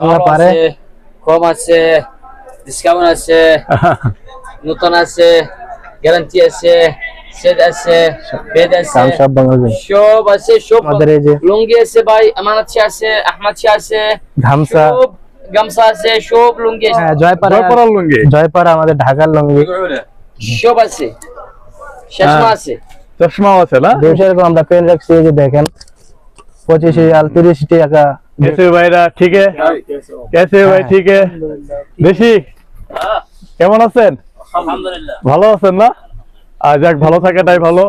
ভালো পারে? আছে কম আছে ডিসকাউন্ট আছে নতুন আছে গ্যারান্টি আছে সেট আছে বেড আছে সব বাংলাদেশ। সব আছে সব আমাদের এই যে লুঙ্গি আছে ভাই আমানাচ্ছি আছে আহমাদছি আছে গামছা। গামছা আছে সব লুঙ্গি আছে। হ্যাঁ জয়পাড়া জয়পাড়ার লুঙ্গি? জয়পাড়া আমাদের ঢাকার লঙ্গি। সব আছে। শেষমা হ্যাঁ। আছে। চশমাও আছে না? এরকম আমরা পেন রাখছি যে দেখেন পঁচিশ হাজার তিরিশ টাকা कैसे ভাইরা ঠিক है कैसे ভাই হ্যাঁ। ঠিক है বেশি কেমন আছেন আলহামদুলিল্লাহ ভালো আছেন না আর যাক ভালো থাকাটাই ভালো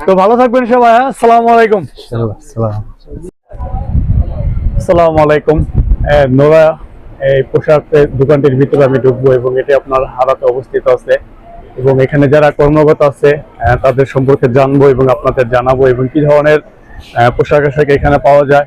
তো ভালো থাকবেন সবাই হ্যাঁ আসসালামু আলাইকুম সালাম আসসালামু আলাইকুম এ, নোরা এই পোশাকের দোকানটির ভিতরে আমি ঢুকবো এবং এটি আপনার হারাতে অবস্থিত আছে এবং এখানে যারা কর্মরত আছে আহ, তাদের সম্পর্কে জানবো এবং আপনাদের জানাবো এবং কি ধরনের আহ, পোশাক আশাক এখানে পাওয়া যায়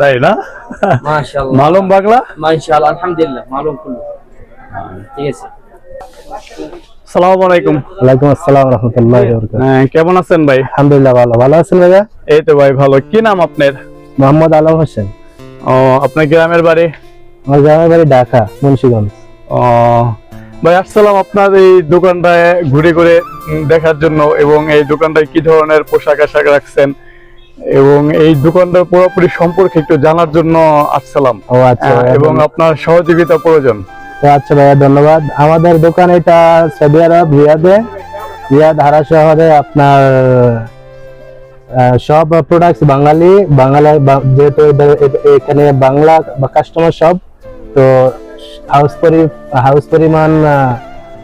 তাই না? মাশাআল্লাহ। মালুম বাংলা মাশাআল্লাহ আলহামদুলিল্লাহ মালুম কুল্লু। ঠিক আছে। হ্যাঁ, আলম ও আপনার গ্রামের বাড়ি? গ্রামের বাড়ি ও আসসালাম আপনার এই দোকানটায় ঘুরে ঘুরে দেখার জন্য এবং এই দোকানটায় কি ধরনের পোশাক আশাক রাখছেন? এবং এই দোকানটা পুরোপুরি সম্পর্কে একটু জানার জন্য আসসালাম। ও আচ্ছা এবং আপনার সহযোগিতা প্রয়োজন। আচ্ছা ভাইয়া ধন্যবাদ। আমাদের দোকান এটা সৌদি আরব রিয়াদে। রিয়াদ হারা শহরে আপনার সব প্রোডাক্টস বাঙালি বাংলা যেহেতু এখানে বাংলা কাস্টমার সব তো হাউস পরি হাউস পরিমাণ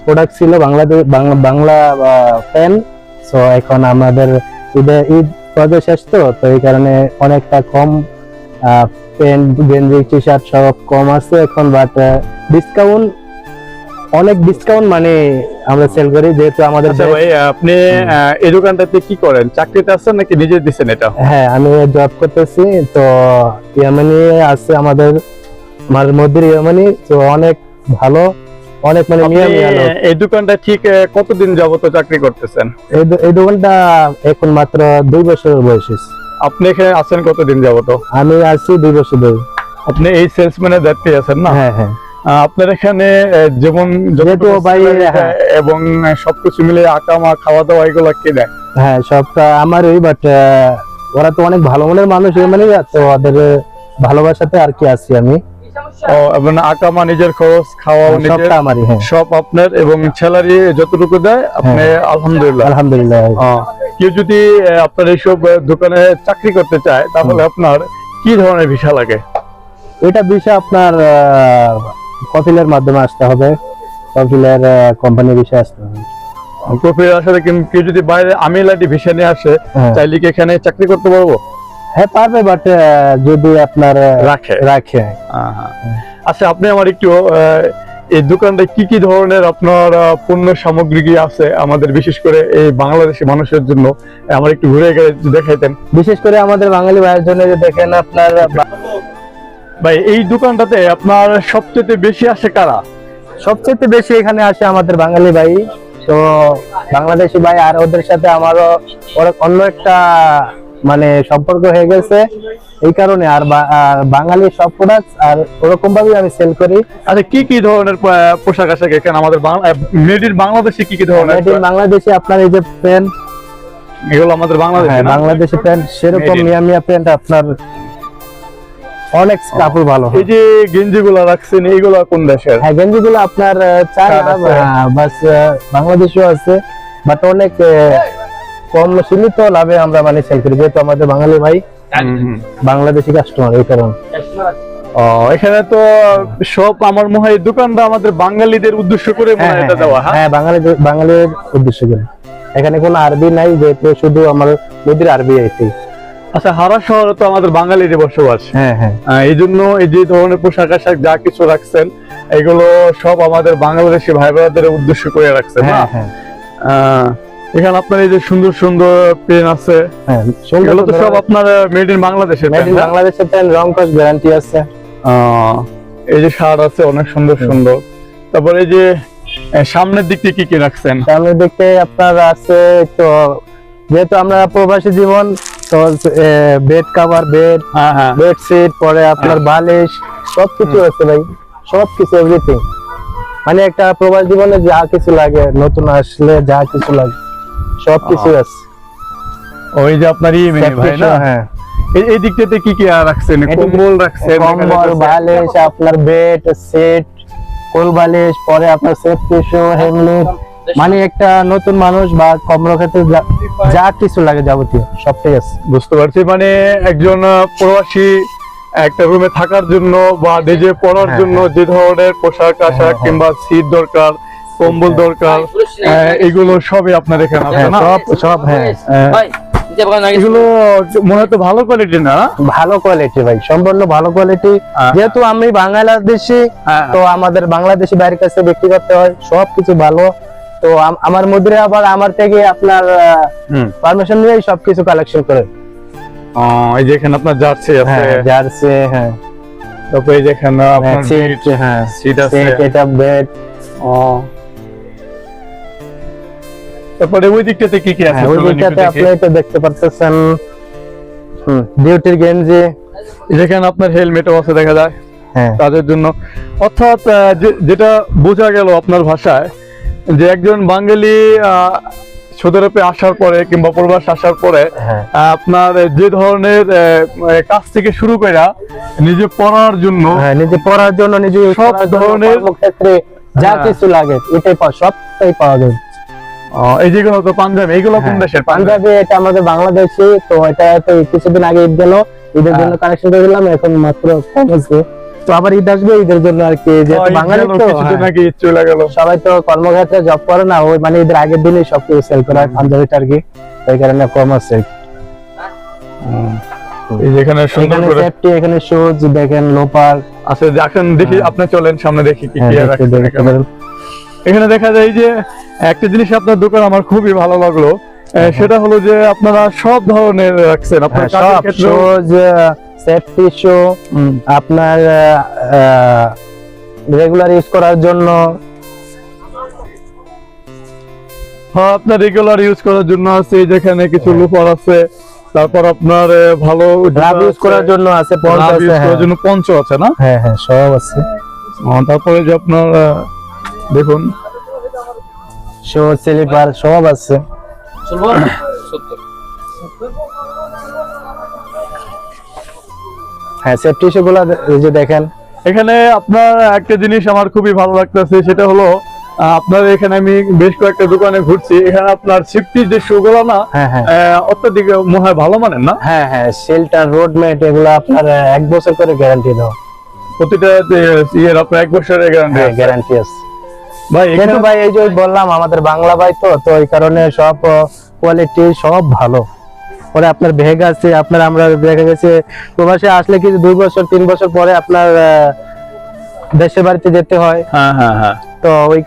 প্রোডাক্ট ছিল বাংলা বাংলা পেন সো এখন আমাদের ঈদে ঈদ পর্ব শেষ তো তো এই কারণে অনেকটা কম পেন গেঞ্জি টি শার্ট সব কম আছে এখন বাট ডিসকাউন্ট অনেক ডিসকাউন্ট মানে আমরা সেল করি যেহেতু আমাদের আচ্ছা ভাই আপনি এই দোকানটাতে কি করেন? চাকরিতে আছেন নাকি নিজে দিচ্ছেন এটা? হ্যাঁ আমি জব করতেছি তো ইয়ামানি আছে আমাদের আমার মধ্যে ইয়ামানি তো অনেক ভালো। অনেক মানে মিয়া মিয়া লোক। এই দোকানটা ঠিক কতদিন যাবত চাকরি করতেছেন? এই দোকানটা এখন মাত্র দুই বছর বয়স আপনি এখানে আছেন কতদিন যাবত? আমি আছি দুই বছর ধরে। আপনি এই সেলসম্যানের দায়িত্বে আছেন না? হ্যাঁ হ্যাঁ। আপনার এখানে যেমন যেহেতু ভাই, হ্যাঁ। এবং সবকিছু মিলে আকামা খাওয়া দাওয়া এগুলো কে দেয়? হ্যাঁ সবটা আমারই বাট ওরা তো অনেক ভালো মনের মানুষ মানে তো ওদের ভালোবাসাতে আর কি আছি আমি। ও এবং আকামা নিজের খরচ খাওয়া নিজের আমারই হ্যাঁ। সব আপনার এবং স্যালারি যতটুকু দেয় আপনি আলহামদুলিল্লাহ। আলহামদুলিল্লাহ কেউ যদি আপনার এইসব দোকানে চাকরি করতে চায় তাহলে আপনার কি ধরনের ভিসা লাগে? এটা বিষয় আপনার আহ, কপিলের মাধ্যমে আসতে হবে। কপিলের কোম্পানি বিষয়ে আসতে হবে। প্রফিট আসলে কেউ যদি বাইরে আমিলাটি ভিসা নিয়ে আসে হ্যাঁ। চাইলে কি এখানে চাকরি করতে পারব? হ্যাঁ পারবে বাট যদি আপনার রাখে। রাখে। আচ্ছা আপনি আমার একটু এই দোকানটা কি কি ধরনের আপনার পণ্য সামগ্রী কি আছে আমাদের বিশেষ করে এই বাংলাদেশি মানুষের জন্য? আমার একটু ঘুরে গেলে দেখাইতেন। বিশেষ করে আমাদের বাঙালি ভাইয়ের জন্য যে দেখেন আপনার ভাই এই দোকানটাতে আপনার সবচেয়ে বেশি আসে কারা? সবচেয়ে বেশি এখানে আসে আমাদের বাঙালি ভাই। তো বাংলাদেশি ভাই আর ওদের সাথে আমারও অন্য একটা মানে সম্পর্ক হয়ে গেছে। এই কারণে আর বাঙালি সব প্রোডাক্ট আর ওরকম ভাবেই আমি সেল করি। আচ্ছা কি কি ধরনের পোশাক আশাক এখানে আমাদের মেড ইন বাংলাদেশে কি কি ধরনের Made in বাংলাদেশি আপনার এই যে প্যান্ট এগুলো আমাদের বাংলাদেশে হ্যাঁ না? প্যান্ট সেরকম মিয়া মিয়া প্যান্ট আপনার অনেক কাপড় ভালো এই যে গেঞ্জি গুলা রাখছেন এইগুলা কোন দেশের? হ্যাঁ গেঞ্জিগুলো আপনার চার। বাস বাংলাদেশও আছে বাট অনেক কম সীমিত লাভে আমরা মানে সেল করি যেহেতু আমাদের বাঙালি ভাই হুম। বাংলাদেশি কাস্টমার এই কারণে। ও, এখানে তো সব আমার মনে হয় দোকানটা আমাদের বাঙালিদের উদ্দেশ্য করে মনে হ্যাঁ হয় হ্যাঁ, এটা দেওয়া হ্যাঁ হ্যাঁ? বাঙালি বাঙালির উদ্দেশ্য করে। এখানে কোনো আরবি নাই যেহেতু শুধু আমার আরবি আচ্ছা হারা শহরে তো আমাদের বাঙালির বসবাস। হ্যাঁ হ্যাঁ। এই জন্য এই যে ধরনের পোশাক আশাক যা কিছু রাখছেন এগুলো সব আমাদের বাংলাদেশি ভাই বোনদের উদ্দেশ্য করে রাখছেন হ্যাঁ হ্যাঁ। এখানে আপনার এই যে সুন্দর সুন্দর পেন আছে হ্যাঁ এগুলো তো সব আপনার মেড ইন বাংলাদেশের মেড ইন বাংলাদেশের পেন রং কস গ্যারান্টি আছে। এই যে শার্ট আছে অনেক সুন্দর সুন্দর। তারপর এই যে সামনের দিক থেকে কি কি রাখছেন? সামনে দেখতে আপনার আছে তো যেহেতু আমরা প্রবাসী জীবন তো বেড কভার বেড হ্যাঁ হ্যাঁ। বেডশিট পরে আপনার বালিশ সবকিছু আছে ভাই। সবকিছু এভরিথিং মানে একটা প্রবাস জীবনে যা কিছু লাগে নতুন আসলে যা কিছু লাগে। সবকিছু আছে। ওই যে আপনার ই মেয়ে ভাই না? হ্যাঁ। এই দিকটাতে কি কি রাখছেন? কম্বল রাখছেন কম্বল বালিশ আপনার বেড সেট কোল বালিশ পরে আপনার সেফ টিস্যু মানে একটা নতুন মানুষ বা কর্মক্ষেত্রে যা- যা কিছু লাগে যাবতীয় সবটাই আছে। বুঝতে পারছি মানে একজন প্রবাসী একটা রুমে থাকার জন্য বা নিজে পড়ার হ্যাঁ, জন্য যে ধরনের পোশাক আশাক হ্যাঁ। কিংবা সিট দরকার কম্বল দরকার এগুলো সবই আপনার এখানে আছে হ্যাঁ না সব সব হ্যাঁ এগুলো মনে তো ভালো কোয়ালিটি না? ভালো কোয়ালিটি ভাই সম্পূর্ণ ভালো কোয়ালিটি হ্যাঁ। যেহেতু আমি বাংলাদেশি হ্যাঁ। তো আমাদের বাংলাদেশি বাইরের কাছে বিক্রি করতে হয় সবকিছু ভালো। তো আমার মধ্যে আবার আমার থেকে আপনার হুম। পারমিশন নিয়ে সবকিছু কালেকশন করে। এই যে এখানে আপনার জার্সি আছে। হ্যাঁ জার্সি হ্যাঁ। তারপরে এই যে এখানে আপনার সিট হ্যাঁ সিট আছে। এটা বেড আহ, তারপরে ওই দিকটাতে কি কি আছে? হ্যাঁ ওই দিকটাতে আপনি। এটা দেখতে পারতেছেন। হুম ডিউটির গেঞ্জি। যেখানে আপনার হেলমেটও আছে দেখা যায়। হ্যাঁ। তাদের জন্য। অর্থাৎ যেটা বোঝা গেল আপনার ভাষায় যে একজন বাঙালি আহ, সৌদি আসার পরে কিংবা প্রবাস আসার পরে হ্যাঁ। আপনার যে ধরনের কাজ থেকে শুরু করে নিজে পড়ার জন্য হ্যাঁ নিজে পড়ার জন্য নিজে সব ধরনের- কর্মক্ষেত্রে যা। কিছু লাগে এটাই পাওয়া সবটাই পাওয়া যায়। এই যেগুলো তো পাঞ্জাবি এইগুলো কোন হ্যাঁ, দেশের পাঞ্জাবি? এটা আমাদের বাংলাদেশি তো এটা তো কিছুদিন আগে ঈদ গেল ঈদের জন্য করে দিলাম এখন মাত্র তো আবার ঈদ আসবে ঈদের জন্য আর কি যেহেতু বাঙালি তো হ্যাঁ, আগে চলে গেল। সবাই তো কর্মক্ষেত্রে জব করে না ওই মানে ঈদের আগের সেল করা হয় পাঞ্জাবিটা আর কি সেই কারণে কম আছে। যেখানে সুন্দর করে সেফটি এখানে শুজ দেখেন লোপার আছে এখন দেখি হ্যাঁ। আপনি চলেন সামনে দেখি কি কি হ্যাঁ, রাখছেন এখানে। দেখা যায় যে একটা জিনিস আপনার দোকান আমার খুবই ভালো লাগল সেটা হলো যে আপনারা সব ধরনের রাখছেন আপনার হ্যাঁ, সব ক্ষেত্রেও শুজ সেফটি শু আপনার রেগুলার ইউজ করার জন্য হ্যাঁ আপনার রেগুলার ইউজ করার জন্য আছে যেখানে কিছু হ্যাঁ। লুফার আছে তারপর আপনার ভালো রাব ইউজ করার জন্য আছে পঞ্চ আছে করার হ্যাঁ। জন্য পঞ্চ আছে না হ্যাঁ হ্যাঁ সব আছে তারপরে যে আপনার দেখুন। শু স্লিপার সব আছে। হ্যাঁ সেফটি যে দেখেন। এখানে আপনার একটা জিনিস আমার খুবই ভালো লাগতেছে সেটা হলো আপনার এখানে আমি বেশ কয়েকটা দোকানে ঘুরছি। এখানে আপনার সিফটির যে শোগুলো না হ্যাঁ হ্যাঁ। অত্যাধিক মনে হয় ভালো মানের না? হ্যাঁ হ্যাঁ শেল্টার রোড এগুলো আপনার এক বছর করে গ্যারান্টি দাও প্রতিটা যে- ইয়ের আপনার এক বছরের গ্যারান্টি গ্যারান্টি আছে। ভাই কিন্তু ভাই এই যে বললাম আমাদের বাংলা ভাই তো তো এই কারণে সব কোয়ালিটি সব ভালো। পরে আপনার ভেগ আছে আপনার আমরা দেখা গেছে। প্রবাসে আসলে কিছু দুই বছর তিন বছর পরে আপনার দেশের বাড়িতে যেতে হয়। হ্যাঁ হ্যাঁ হ্যাঁ। তো ওই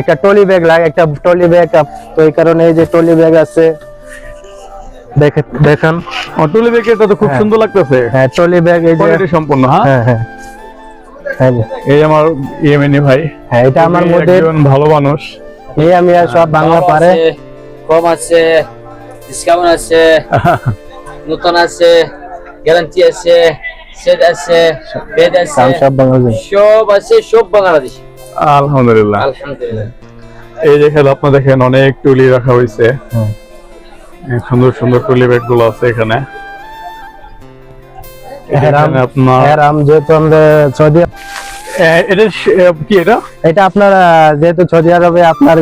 একটা টলি ব্যাগ লাগে একটা টলি ব্যাগ তো এই কারণে এই যে টলি ব্যাগ আছে। দেখে দেখান। অটুলি বেকে এটা তো খুব। সুন্দর লাগতেছে। হ্যাঁ টলি ব্যাগ এই যে সম্পূর্ণ হ্যাঁ হ্যাঁ। এই আমার ইয়েমেনি ভাই হ্যাঁ এটা আমার মধ্যে একজন ভালো মানুষ। এই আমি আর সব বাংলা পারে। আছে, কম আছে ডিসকাউন্ট আছে নতুন আছে গ্যারান্টি আছে সেট আছে বেড আছে সব বাংলা জানি। সব আছে সব বাংলাদেশ। আলহামদুলিল্লাহ। আলহামদুলিল্লাহ। এই দেখেন আপনার দেখেন অনেক টুলি রাখা হয়েছে। সুন্দর সুন্দর টুলি ব্যাগগুলো আছে এখানে। হেরাম এখানে আপনার হেরাম যেহেতু আমরা সৌদি এটা কি এটা? এটা আপনার যেহেতু সৌদি আরবে আপনার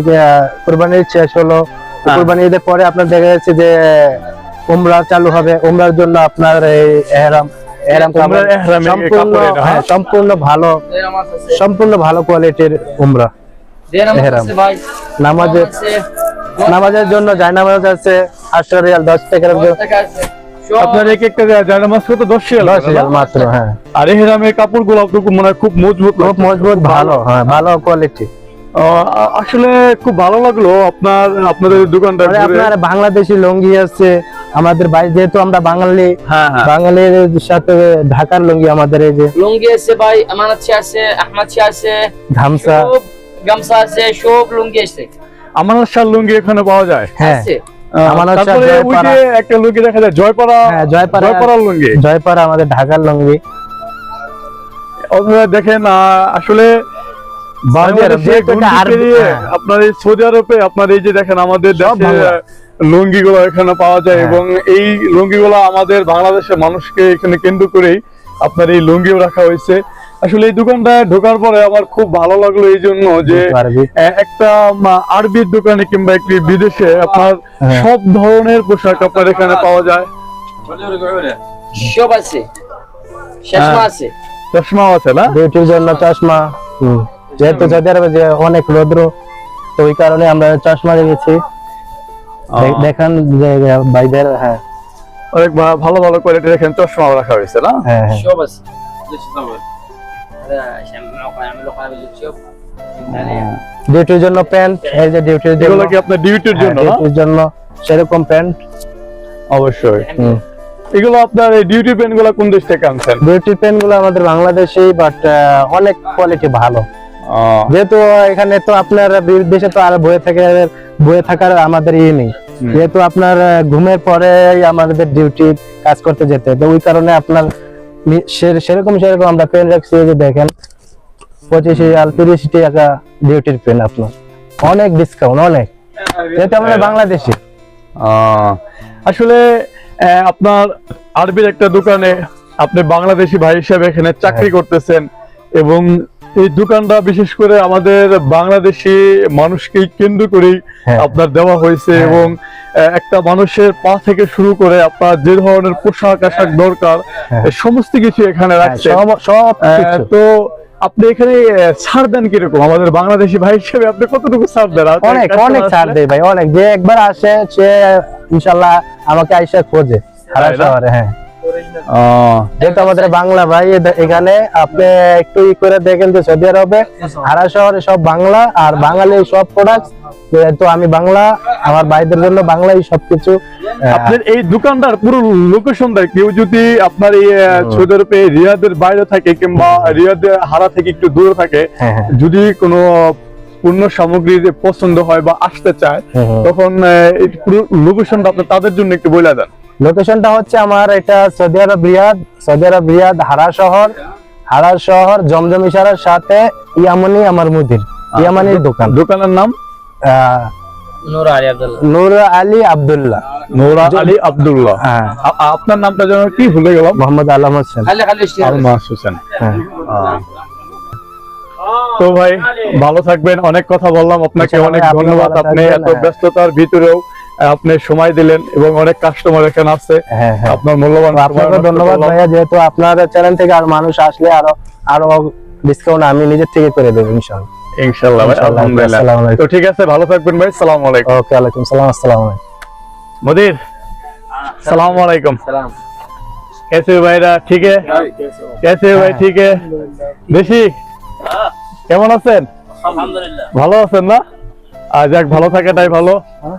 কোরবানি শেষ হলো। হ্যাঁ। কোরবানি ঈদের পরে আপনার দেখা যাচ্ছে যে উমরা চালু হবে। উমরার জন্য আপনার এই সম্পূর্ণ হ্যাঁ, হ্যাঁ? সম্পূর্ণ ভালো। সম্পূর্ণ ভালো কোয়ালিটির উমরা। ভাই নামাজের নামাজের জন্য জায়নামাজ আছে। আটশো রিয়াল দশ টাকার আপনার এক একটা জায়নামাজ কত দশ রিয়াল দশ করে না? রিয়াল মাত্র হ্যাঁ। আর এহরামের কাপড়গুলো আপনার মনে হয় খুব মজবুত খুব মজবুত ভালো। হ্যাঁ ভালো কোয়ালিটি আসলে খুব ভালো লাগল আপনার আপনাদের দোকানটা মানে আপনার বাংলাদেশি লুঙ্গি আছে আমাদের বাড়ি যেহেতু আমরা বাঙালি হ্যাঁ হ্যাঁ। বাঙালির সাথে ঢাকার লুঙ্গি আমাদের এই যে লুঙ্গি আছে ভাই আমানত আছে আহমদ আছে। গামছা। সব গামছা আছে সব লুঙ্গি আছে। আমার শাল লুঙ্গি এখানে পাওয়া যায়। হ্যাঁ। একটা লুঙ্গি দেখা যায় জয়পাড়া হ্যাঁ জয়পাড়া জয়পাড়ার লুঙ্গি জয়পাড়া আমাদের ঢাকার লুঙ্গি আপনারা দেখেন আসলে হ্যাঁ। আপনার এই সৌদি আরবে আপনার এই যে দেখেন আমাদের। লুঙ্গি গুলো এখানে পাওয়া যায় হ্যাঁ। এবং এই লুঙ্গি গুলো আমাদের বাংলাদেশের মানুষকে এখানে কেন্দ্র করেই আপনার এই লুঙ্গিও রাখা হয়েছে আসলে এই দোকানটায় ঢোকার পরে আমার খুব ভালো লাগল এই জন্য যে একটা আরবির দোকানে কিংবা একটি বিদেশে আপনার হ্যাঁ। সব ধরনের পোশাক আপনার এখানে পাওয়া যায়। সব আছে। শেষমা হ্যাঁ। আছে। চশমাও আছে না? ডিউটির জন্য চশমা। হুম। যেহেতু আরবে যে অনেক রৌদ্র তো ওই কারণে আমরা চশমা দে- দেখান যে ভাইদের হ্যাঁ। অনেক ভালো ভালো কোয়ালিটি দেখেন চশমাও রাখা হয়েছে না? হ্যাঁ হ্যাঁ। সব আছে। ডিউটির জন্য প্যান্ট এই যে ডিউটির জন্য এগুলো কি আপনার ডিউটির হ্যাঁ, জন্য ডিউটির জন্য সেরকম প্যান্ট অবশ্যই। এগুলো আপনার ডিউটি পেনগুলো কোন দেশ থেকে আনছেন? ডিউটির প্যান্টগুলো আমাদের বাংলাদেশি বাট অনেক কোয়ালিটি ভালো। যেহেতু এখানে তো আপনার বিদেশে তো আর বয়ে থাকে বয়ে থাকার আমাদের ইয়ে নেই। যেহেতু আপনার ঘুমের পরে আমাদের ডিউটি কাজ করতে যেতে তো ওই কারণে আপনার সেরকম সেরকম আমরা পেন রাখছি যে দেখেন পঁচিশ রিয়াল তিরিশ টাকা ডিউটির পেন আপনার। অনেক ডিসকাউন্ট অনেক। যেহেতু আমাদের বাংলাদেশি। আহ, আসলে আপনার আরবির একটা দোকানে আপনি বাংলাদেশি ভাই হিসেবে এখানে চাকরি করতেছেন এবং এই দোকানটা বিশেষ করে আমাদের বাংলাদেশি মানুষকে কেন্দ্র করেই হ্যাঁ। আপনার দেওয়া হয়েছে হ্যাঁ। এবং একটা মানুষের পা থেকে শুরু করে আপনার যে ধরনের পোশাক আশাক দরকার হ্যাঁ। সমস্ত কিছু এখানে রাখছে সব তো আপনি এখানে ছাড় দেন কীরকম আমাদের বাংলাদেশি ভাই হিসেবে আপনি কতটুকু ছাড় দেন অনেক অনেক ছাড়? দেয় ভাই অনেক যে একবার আসে সে ইনশাল্লাহ আমাকে আইসা খোঁজে হ্যাঁ যেহেতু আমাদের বাংলা ভাই এখানে আপনি একটু ই করে দেখেন যে সৌদি আরবে হারা শহরে সব বাংলা আর বাঙালি সব প্রোডাক্ট যেহেতু আমি বাংলা আমার ভাইদের জন্য বাংলাই সবকিছু আপনার এই দোকানটার পুরো লোকেশনটা কেউ যদি আপনার এই সৌদি আরবে রিয়াদের বাইরে থাকে কিংবা রিয়াদের হারা থেকে একটু দূরে থাকে হ্যাঁ হ্যাঁ। যদি কোনো পূর্ণ সামগ্রী পছন্দ হয় বা আসতে চায়। তখন লোকেশনটা আপনি তাদের জন্য একটু বলে দেন। লোকেশনটা হচ্ছে আমার এটা সৌদি আরব রিয়াদ সৌদি আরব রিয়াদ হারা শহর হারা শহর জমজম ইশারার সাথে ইয়ামানি আমার মুদির আচ্ছা, ইয়ামানির দোকান। দোকানের নাম? নূর আলী নূর আলী হ্যাঁ। আপনার নামটা যেন কি ভুলে গেলাম? মোহাম্মদ আলম হোসেন। হোসেন। হ্যাঁ। তো ভাই ভালো থাকবেন। অনেক কথা বললাম আপনাকে অনেক ধন্যবাদ। আপনি এত হ্যাঁ। ব্যস্ততার ভিতরেও আপনি সময় দিলেন এবং অনেক কাস্টমার এখানে আসছে হ্যাঁ, হ্যাঁ। আপনার মূল্যবান আপনাকে ধন্যবাদ ভাইয়া যেহেতু আপনার চ্যানেল থেকে আর মানুষ আসলে আরও আরও ডিসকাউন্ট আমি নিজের থেকে করে দেবো ইনশাআল্লাহ ইনশাআল্লাহ আলহামদুলিল্লাহ। তো ঠিক আছে ভালো থাকবেন ভাই আলাইকুম। ওকে আলাইকুম আসসালামু আলাইকুম। মদির সালাম আলাইকুম। সালাম कैसे हो भाई रा ठीक বেশি? কেমন আছেন? আলহামদুলিল্লাহ। ভালো আছেন না? আর যাক ভালো থাকাটাই ভালো। হ্যাঁ।